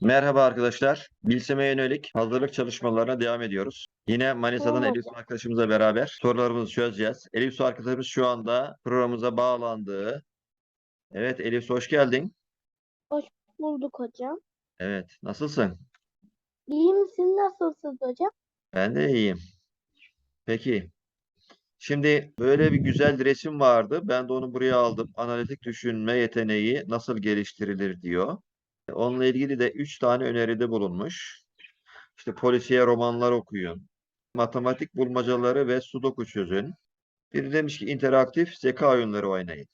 Merhaba arkadaşlar. Bilseme yönelik hazırlık çalışmalarına devam ediyoruz. Yine Manisa'dan. Elif Su arkadaşımızla beraber sorularımızı çözeceğiz. Elif Su arkadaşımız şu anda programımıza bağlandı. Evet Elif Su hoş geldin. Bulduk hocam. Evet nasılsın? İyi misin? Nasılsınız hocam? Ben de iyiyim. Peki. Şimdi böyle bir güzel resim vardı. Ben de onu buraya aldım. Analitik düşünme yeteneği nasıl geliştirilir diyor. Onunla ilgili de 3 tane öneride bulunmuş. İşte polisiye romanlar okuyun. Matematik bulmacaları ve sudoku çözün. Biri demiş ki interaktif zeka oyunları oynayın.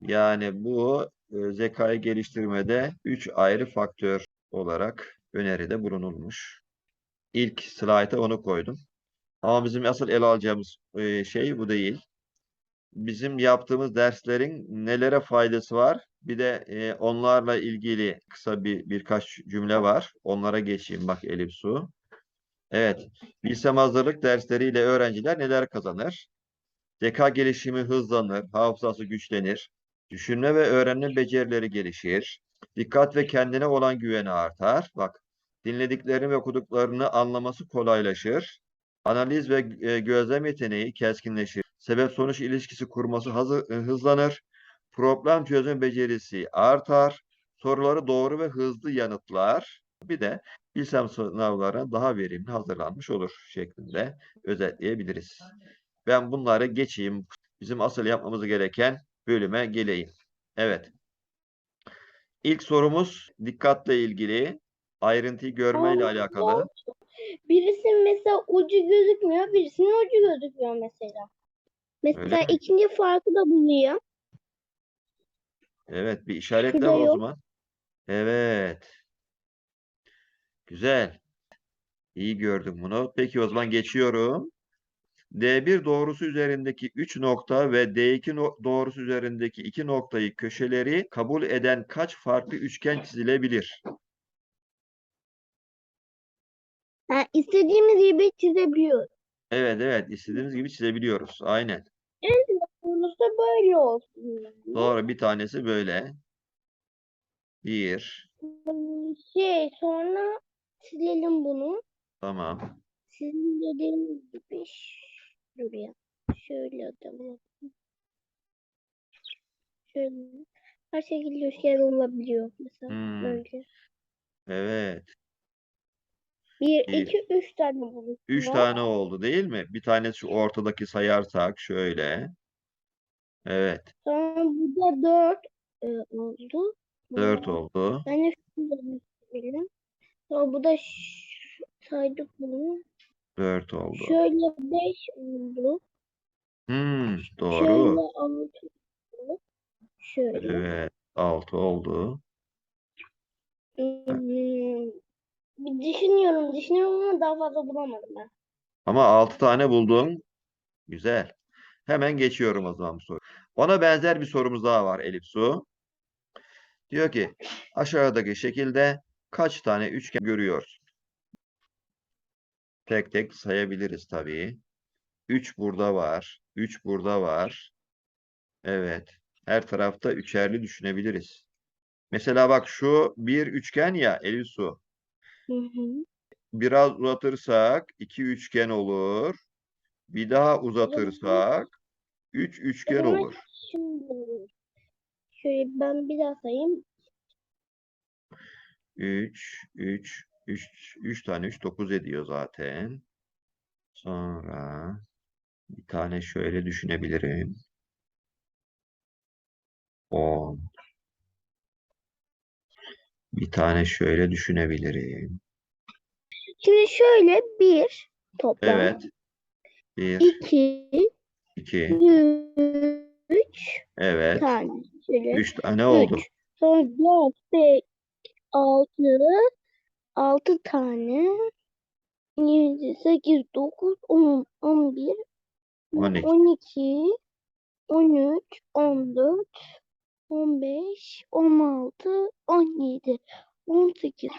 Yani bu e, zekayı geliştirmede 3 ayrı faktör olarak öneride bulunulmuş. İlk slayta onu koydum. Ama bizim asıl ele alacağımız e, şey bu değil. Bizim yaptığımız derslerin nelere faydası var? Bir de e, onlarla ilgili kısa bir birkaç cümle var. Onlara geçeyim bak Elif Su. Evet, bilsem hazırlık dersleriyle öğrenciler neler kazanır? Zeka gelişimi hızlanır, hafızası güçlenir, düşünme ve öğrenme becerileri gelişir, dikkat ve kendine olan güveni artar. Bak, dinlediklerini ve okuduklarını anlaması kolaylaşır, analiz ve e, gözlem yeteneği keskinleşir, sebep-sonuç ilişkisi kurması hazır, e, hızlanır, problem çözme becerisi artar, soruları doğru ve hızlı yanıtlar. Bir de bilsem sınavlarına daha verimli hazırlanmış olur şeklinde özetleyebiliriz. Ben bunları geçeyim. Bizim asıl yapmamız gereken bölüme geleyim. Evet. İlk sorumuz dikkatle ilgili. Ayrıntıyı görme ile Aa, alakalı. Birisinin mesela ucu gözükmüyor, birisinin ucu gözüküyor mesela. Mesela Öyle mi? ikinci farkı da buluyor. Evet, bir işaretle Şurada o yok. zaman. Evet. Güzel. İyi gördüm bunu. Peki o zaman geçiyorum. D1 doğrusu üzerindeki 3 nokta ve D2 no- doğrusu üzerindeki 2 noktayı köşeleri kabul eden kaç farklı üçgen çizilebilir? Ha, istediğimiz gibi çizebiliyoruz. Evet evet istediğimiz gibi çizebiliyoruz. Aynen. Sonuçta böyle olsun. yani. Doğru bir tanesi böyle. Bir. Şey sonra silelim bunu. Tamam. Sizin dediğiniz gibi şuraya. Şöyle atalım. Şöyle. Her şekilde üçgen olabiliyor mesela Hmm. böyle. Evet. Bir, Bir. iki, üç tane bulduk. Üç tane oldu değil mi? Bir tanesi şu ortadaki sayarsak şöyle. Evet. Sonra bu da dört e, oldu. Dört oldu. Ben de şunu. Sonra bu da saydık bunu. Dört oldu. Şöyle beş oldu. Hmm, Şöyle doğru. altı oldu. Şöyle. Evet. Altı oldu. Hmm, düşünüyorum, düşünüyorum ama daha fazla bulamadım ben. Ama altı tane buldun. Güzel. Hemen geçiyorum o zaman bu soru. Ona benzer bir sorumuz daha var Elif Su. Diyor ki aşağıdaki şekilde kaç tane üçgen görüyorsun? Tek tek sayabiliriz tabii. 3 burada var. 3 burada var. Evet. Her tarafta üçerli düşünebiliriz. Mesela bak şu bir üçgen ya Elif Su. Hı hı. Biraz uzatırsak iki üçgen olur. Bir daha uzatırsak üç üçgen zaman olur. Şimdi şöyle ben bir daha sayayım. 3, 3, 3, 3 tane 3 9 ediyor zaten. Sonra bir tane şöyle düşünebilirim. 10. Bir tane şöyle düşünebilirim. Şimdi şöyle bir toplam. Evet. 1, iki, 2, üç evet. tane. Şöyle 3 tane oldu. üç. Sonra dört, beş, altı, altı tane. Yedi, sekiz, dokuz, on, on bir, 12. on iki, on üç, on dört, on beş, on altı, on yedi, on sekiz.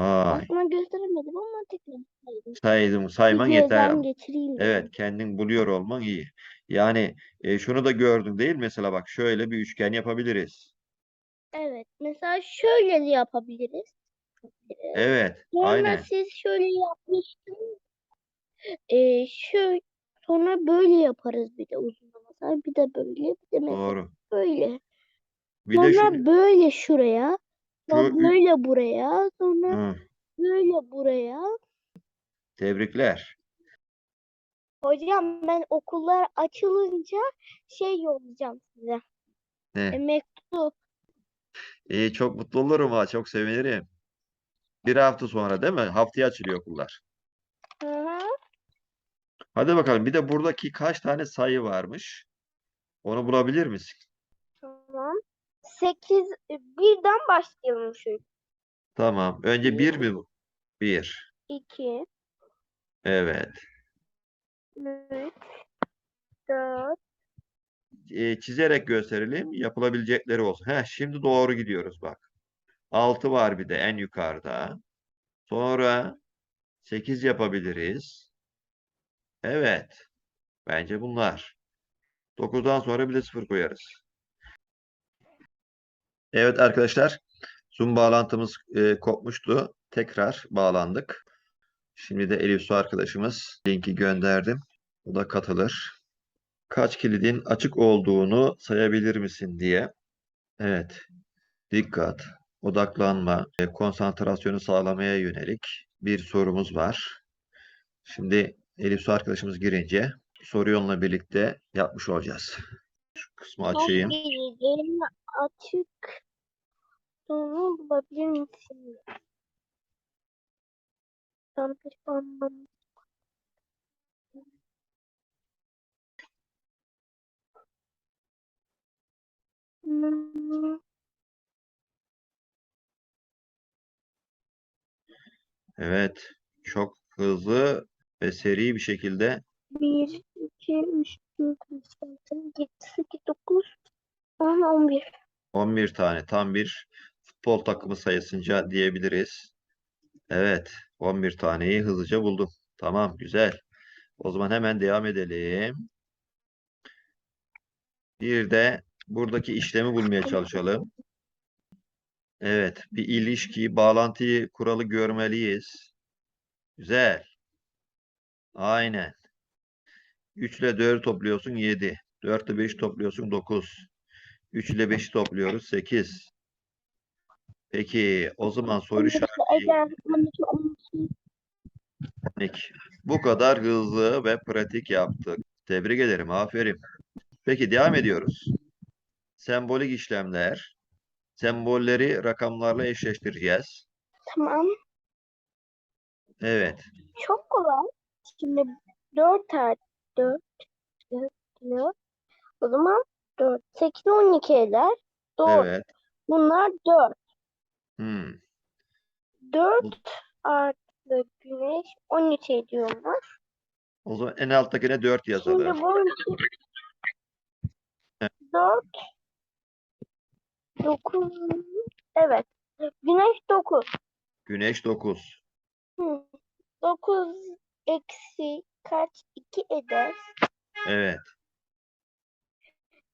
Ay, Aslında gösteremedim ama tekrar saydım. saydım, sayman Bir yeter. gözden geçireyim dedim. Evet, kendin buluyor olman iyi. Yani e, şunu da gördün değil mi? Mesela bak şöyle bir üçgen yapabiliriz. Evet. Mesela şöyle de yapabiliriz. Evet, Sonra aynen. siz şöyle yapmıştınız. Ee, şöyle sonra böyle yaparız bir de uzun mesela. Bir de böyle. Bir de mesela Doğru. böyle. Bir de Sonra şu, böyle şuraya. Böyle buraya. Sonra Hı, böyle buraya. tebrikler. Hocam ben okullar açılınca şey yollayacağım size. E, Ne? mektup. İyi, çok mutlu olurum ha, çok sevinirim. Bir hafta sonra değil mi? Haftaya açılıyor okullar. Hı hı. Hadi bakalım. Bir de buradaki kaç tane sayı varmış? Onu bulabilir misin? Tamam. 8 birden başlayalım şu. Tamam. Önce bir mi bu? Bir. 2 Evet. 3 4 E, çizerek gösterelim. Yapılabilecekleri olsun. Heh, şimdi doğru gidiyoruz bak. 6 var bir de en yukarıda. Sonra 8 yapabiliriz. Evet. Bence bunlar. 9'dan sonra bir de 0 koyarız. Evet arkadaşlar. Zoom bağlantımız e, kopmuştu. Tekrar bağlandık. Şimdi de Elif Su arkadaşımız linki gönderdim. O da katılır. Kaç kilidin açık olduğunu sayabilir misin diye. Evet. Dikkat, odaklanma, ve konsantrasyonu sağlamaya yönelik bir sorumuz var. Şimdi Elif Su arkadaşımız girince soruyu onunla birlikte yapmış olacağız. Şu kısmı açayım. Gelin açık onu bulabilir misin? Tam. Hmm, Evet. Çok hızlı ve seri bir şekilde 1, 2, 3, 4, 5, 6, 7, 8, 9, 10, 11. 11 tane tam bir futbol takımı sayısınca diyebiliriz. Evet. 11 taneyi hızlıca buldum. Tamam. Güzel. O zaman hemen devam edelim. Bir de buradaki işlemi bulmaya çalışalım. Evet, bir ilişkiyi, bağlantıyı, kuralı görmeliyiz. Güzel. Aynen. 3 ile 4 topluyorsun 7. 4 ile 5 topluyorsun 9. 3 ile 5'i topluyoruz 8. Peki o zaman soru 12, işareti Ege, 12, 12. Nick. Bu kadar hızlı ve pratik yaptık. Tebrik ederim, aferin. Peki devam ediyoruz. Sembolik işlemler. Sembolleri rakamlarla eşleştireceğiz. Tamam. Evet. Çok kolay. Şimdi 4 artı 4, 4, 4. O zaman 4, 8, 12 eder. Doğru. Evet. Bunlar 4. Hmm. 4 artı güneş 13 ediyorlar. O zaman en alttakine 4 Şimdi yazalım. bu 4 9 evet. Güneş 9. Güneş 9. 9 eksi kaç? 2 eder. Evet.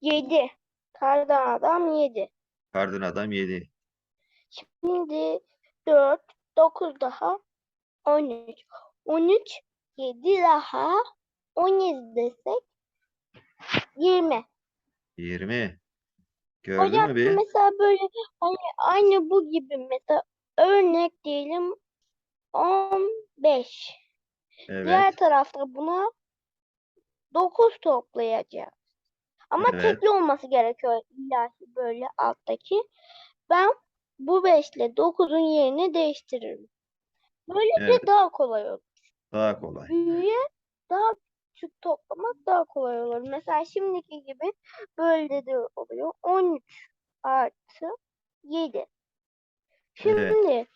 7. Kardan adam 7. Kardın adam 7. Şimdi 4, 9 daha 13. 13, 7 daha 17 desek 20. 20. Gördün Hocam mü bir? mesela böyle hani aynı bu gibi mesela örnek diyelim 15. Diğer Evet. tarafta buna 9 toplayacağız. Ama Evet. tekli olması gerekiyor ilahi böyle alttaki. Ben bu 5 ile 9'un yerini değiştiririm. Böylece Evet. daha kolay olur. Daha kolay. Büyüye daha küçük toplamak daha kolay olur. Mesela şimdiki gibi böyle de oluyor. 13 artı 7. Evet. Şimdi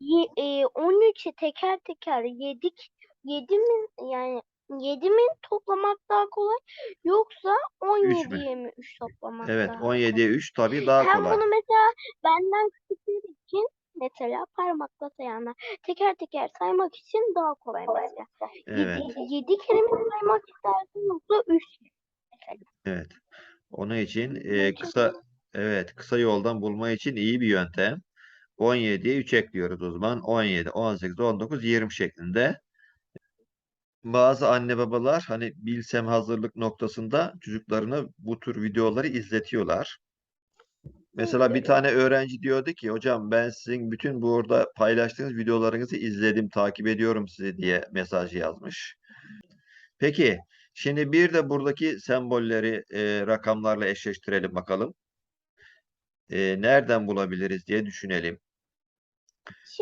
ye- e, 13'ü teker teker yedik. 7 mi yani 7 mi toplamak daha kolay yoksa 3 mü? 17'ye mi 3 toplamak Evet. daha 17'ye 3 tabii daha Hem kolay. bunu mesela benden küçükler için mesela parmakla sayanlar teker teker saymak için daha kolay mesela. Evet. 7 kere mi saymak istersin yoksa 3 Evet. Onun için e, kısa Evet, kısa yoldan bulma için iyi bir yöntem. 17'ye 3 ekliyoruz o zaman. 17, 18, 19, 20 şeklinde. Bazı anne babalar hani bilsem hazırlık noktasında çocuklarına bu tür videoları izletiyorlar. Mesela bir tane öğrenci diyordu ki hocam ben sizin bütün burada paylaştığınız videolarınızı izledim, takip ediyorum sizi diye mesaj yazmış. Peki, şimdi bir de buradaki sembolleri e, rakamlarla eşleştirelim bakalım. E, nereden bulabiliriz diye düşünelim.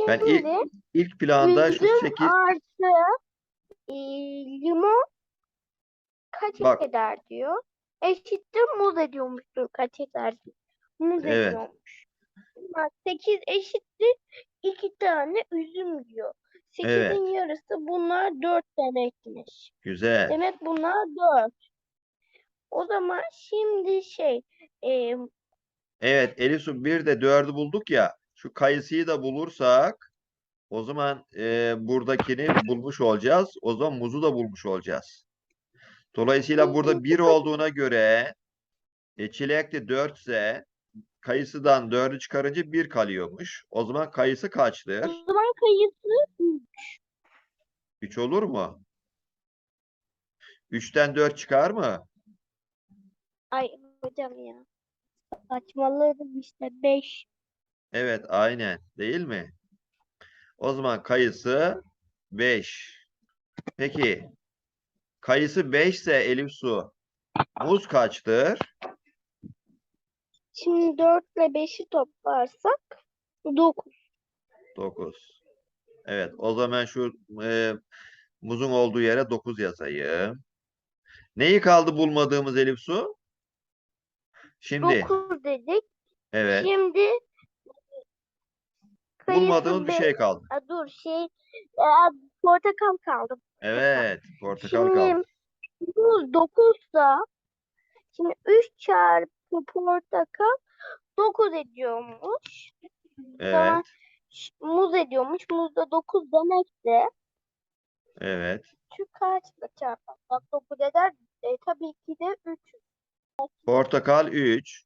Ben ilk Şimdi ilk planda şu üzüm 8 artı e, limon kaç Bak. eder diyor. Eşittir muz ediyormuştur kaç eder diyor. Muz Evet. ediyormuş. Bak 8 eşittir 2 tane üzüm diyor. 8'in yarısı bunlar 4 demekmiş. güzel. Demek bunlar 4. O zaman şimdi şey e, Evet Elif Su bir de 4'ü bulduk ya. Şu kayısıyı da bulursak o zaman e, buradakini bulmuş olacağız. O zaman muzu da bulmuş olacağız. Dolayısıyla burada 1 olduğuna göre e, çilek de 4 ise kayısıdan 4'ü çıkarınca 1 kalıyormuş. O zaman kayısı o kaçtır? zaman kayısı 3 olur mu? 3'ten 4 çıkar mı? ay hocam ya. Saçmaladım işte 5. Evet, aynen. Değil mi? O zaman kayısı 5. Peki, kayısı 5 ise Elif Su, muz kaçtır? Şimdi 4 ile 5'i toplarsak 9. 9. Evet, o zaman şu e, muzun olduğu yere 9 yazayım. Neyi kaldı bulmadığımız Elif Su? Şimdi, 9 dedik. evet, Şimdi bulmadığımız bir şey kaldı. Aa, dur şey e, portakal kaldı. Evet, portakal Şimdi kaldı. muz 9 da şimdi 3 çarpı portakal 9 ediyormuş. Evet, ş- muz ediyormuş. Muz da 9 demek de evet. şu kaçla çarparsak 9 eder. E, tabii ki de 3. Portakal 3.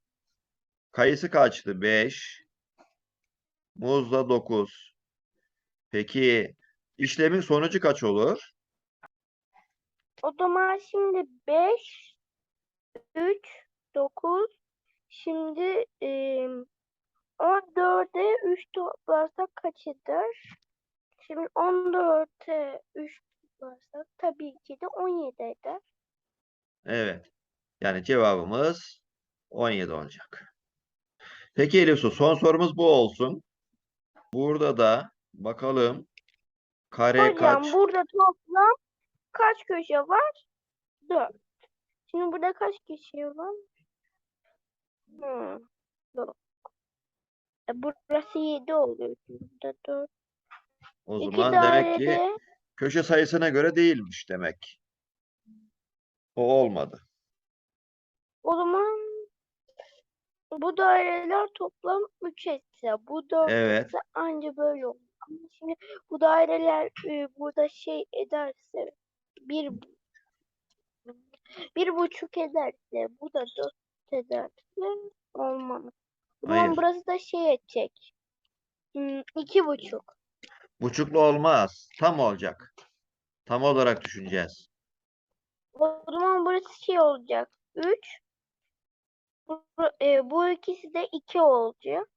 Kayısı kaçtı? 5. Muz da 9. Peki işlemin sonucu kaç olur? O zaman şimdi 5 3 9 şimdi e, 14'e 3 toplarsak kaç eder? Şimdi 14'e 3 toplarsak tabii ki de 17 eder. Evet. Yani cevabımız 17 olacak. Peki Elif Su, son sorumuz bu olsun. Burada da bakalım kare Hocam kaç? burada toplam kaç köşe var? 4. Şimdi burada kaç köşe var? Hmm. Yok. E, burası 7 oluyor. Burada 4. O İki zaman demek ki dairede köşe sayısına göre değilmiş demek. O olmadı. O zaman bu daireler toplam 3 etse, bu 4 Evet. etse anca böyle olur. Ama şimdi bu daireler e, burada şey ederse bir bir buçuk ederse, bu da 4 ederse olmaz. O zaman Hayır. burası da şey edecek. Hmm, iki buçuk. Buçuklu olmaz. Tam olacak. Tam olarak düşüneceğiz. O zaman burası şey olacak. 3 bu, e, bu ikisi de 2 olacak.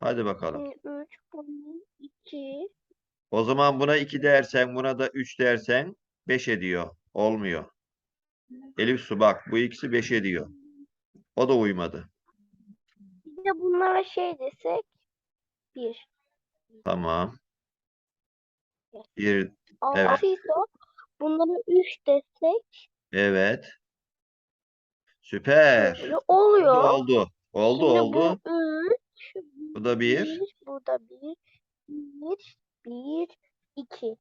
Hadi bakalım. Şimdi 3 2 O zaman buna 2 dersen, buna da 3 dersen 5 ediyor. Olmuyor. Elif Su bak bu ikisi 5 ediyor. O da uymadı. Bir de bunlara şey desek 1. Tamam. Bir, Evet. 6 ise bunlara 3 desek evet. Süper. böyle oluyor. oldu. Oldu, Şimdi oldu. bu 3 Bu da 1. bu da 1 1 1 2.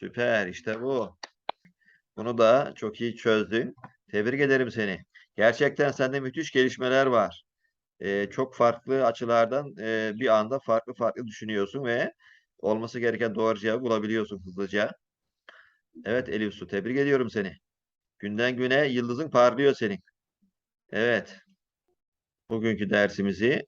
Süper. işte bu. Bunu da çok iyi çözdün. Tebrik ederim seni. Gerçekten sende müthiş gelişmeler var. Ee, çok farklı açılardan e, bir anda farklı farklı düşünüyorsun ve olması gereken doğru cevabı bulabiliyorsun hızlıca. Evet Elif Su, tebrik ediyorum seni. Günden güne yıldızın parlıyor senin. Evet. Bugünkü dersimizi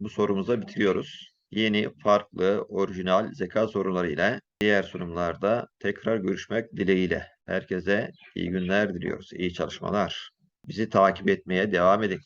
bu sorumuza bitiriyoruz. Yeni, farklı, orijinal zeka soruları ile diğer sunumlarda tekrar görüşmek dileğiyle. Herkese iyi günler diliyoruz. İyi çalışmalar. Bizi takip etmeye devam edin.